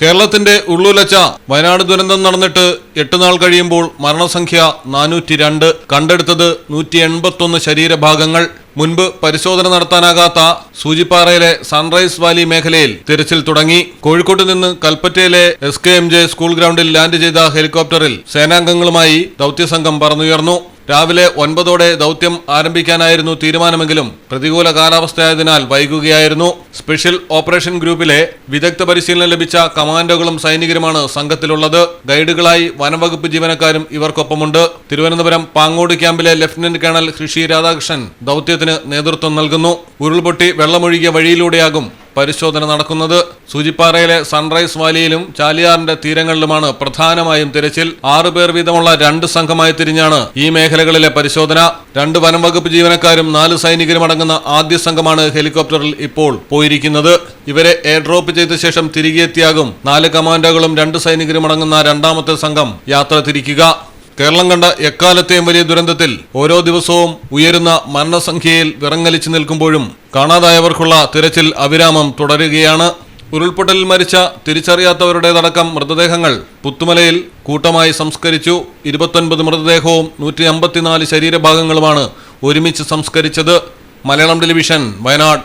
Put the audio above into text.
കേരളത്തിന്റെ ഉള്ളുലച്ച വയനാട് ദുരന്തം നടന്നിട്ട് എട്ട് നാൾ കഴിയുമ്പോൾ മരണസംഖ്യ നാനൂറ്റി രണ്ട് കണ്ടെടുത്തത് നൂറ്റി എൺപത്തൊന്ന് ശരീരഭാഗങ്ങൾ. മുൻപ് പരിശോധന നടത്താനാകാത്ത സൂചിപ്പാറയിലെ സൺറൈസ് വാലി മേഖലയിൽ തിരച്ചിൽ തുടങ്ങി. കോഴിക്കോട്ട് നിന്ന് കൽപ്പറ്റയിലെ S K M J school ഗ്രൗണ്ടിൽ ലാൻഡ് ചെയ്ത ഹെലികോപ്റ്ററിൽ സേനാംഗങ്ങളുമായി ദൗത്യസംഘം പറന്നുയർന്നു. രാവിലെ ഒൻപതോടെ ദൗത്യം ആരംഭിക്കാനായിരുന്നു തീരുമാനമെങ്കിലും പ്രതികൂല കാലാവസ്ഥയായതിനാൽ വൈകുകയായിരുന്നു. സ്പെഷ്യൽ ഓപ്പറേഷൻ ഗ്രൂപ്പിലെ വിദഗ്ധ പരിശീലനം ലഭിച്ച കമാൻഡോകളും സൈനികരുമാണ് സംഘത്തിലുള്ളത്. ഗൈഡുകളായി വനംവകുപ്പ് ജീവനക്കാരും ഇവർക്കൊപ്പമുണ്ട്. തിരുവനന്തപുരം പാങ്ങോട് ക്യാമ്പിലെ ലഫ്റ്റനന്റ് കേണൽ ഋഷി രാധാകൃഷ്ണൻ ദൗത്യത്തിന് നേതൃത്വം നൽകുന്നു. ഉരുൾപൊട്ടി വെള്ളമൊഴുകിയ വഴിയിലൂടെയാകും പരിശോധന നടക്കുന്നത്. സൂചിപ്പാറയിലെ സൺറൈസ് വാലിയിലും ചാലിയാറിന്റെ തീരങ്ങളിലുമാണ് പ്രധാനമായും തിരച്ചിൽ. ആറുപേർ വീതമുള്ള രണ്ട് സംഘമായി തിരിഞ്ഞാണ് ഈ മേഖലകളിലെ പരിശോധന. രണ്ട് വനം വകുപ്പ് ജീവനക്കാരും നാല് സൈനികരും അടങ്ങുന്ന ആദ്യ സംഘമാണ് ഹെലികോപ്റ്ററിൽ ഇപ്പോൾ പോയിരിക്കുന്നത്. ഇവരെ എയർ ഡ്രോപ്പ് ചെയ്ത ശേഷം തിരികെ എത്തിയാകും നാല് കമാൻഡോകളും രണ്ട് സൈനികരും അടങ്ങുന്ന രണ്ടാമത്തെ സംഘം യാത്ര തിരിക്കുക. കേരളം കണ്ട എക്കാലത്തെയും വലിയ ദുരന്തത്തിൽ ഓരോ ദിവസവും ഉയരുന്ന മരണസംഖ്യയിൽ വിറങ്ങലിച്ചു നിൽക്കുമ്പോഴും കാണാതായവർക്കുള്ള തിരച്ചിൽ അവിരാമം തുടരുകയാണ്. ഉരുൾപൊട്ടലിൽ മരിച്ച തിരിച്ചറിയാത്തവരുടേതടക്കം മൃതദേഹങ്ങൾ പുത്തുമലയിൽ കൂട്ടമായി സംസ്കരിച്ചു. ഇരുപത്തൊൻപത് മൃതദേഹവും നൂറ്റി അമ്പത്തിനാല് ശരീരഭാഗങ്ങളുമാണ് ഒരുമിച്ച് സംസ്കരിച്ചത്. Malayalam television Wayanad.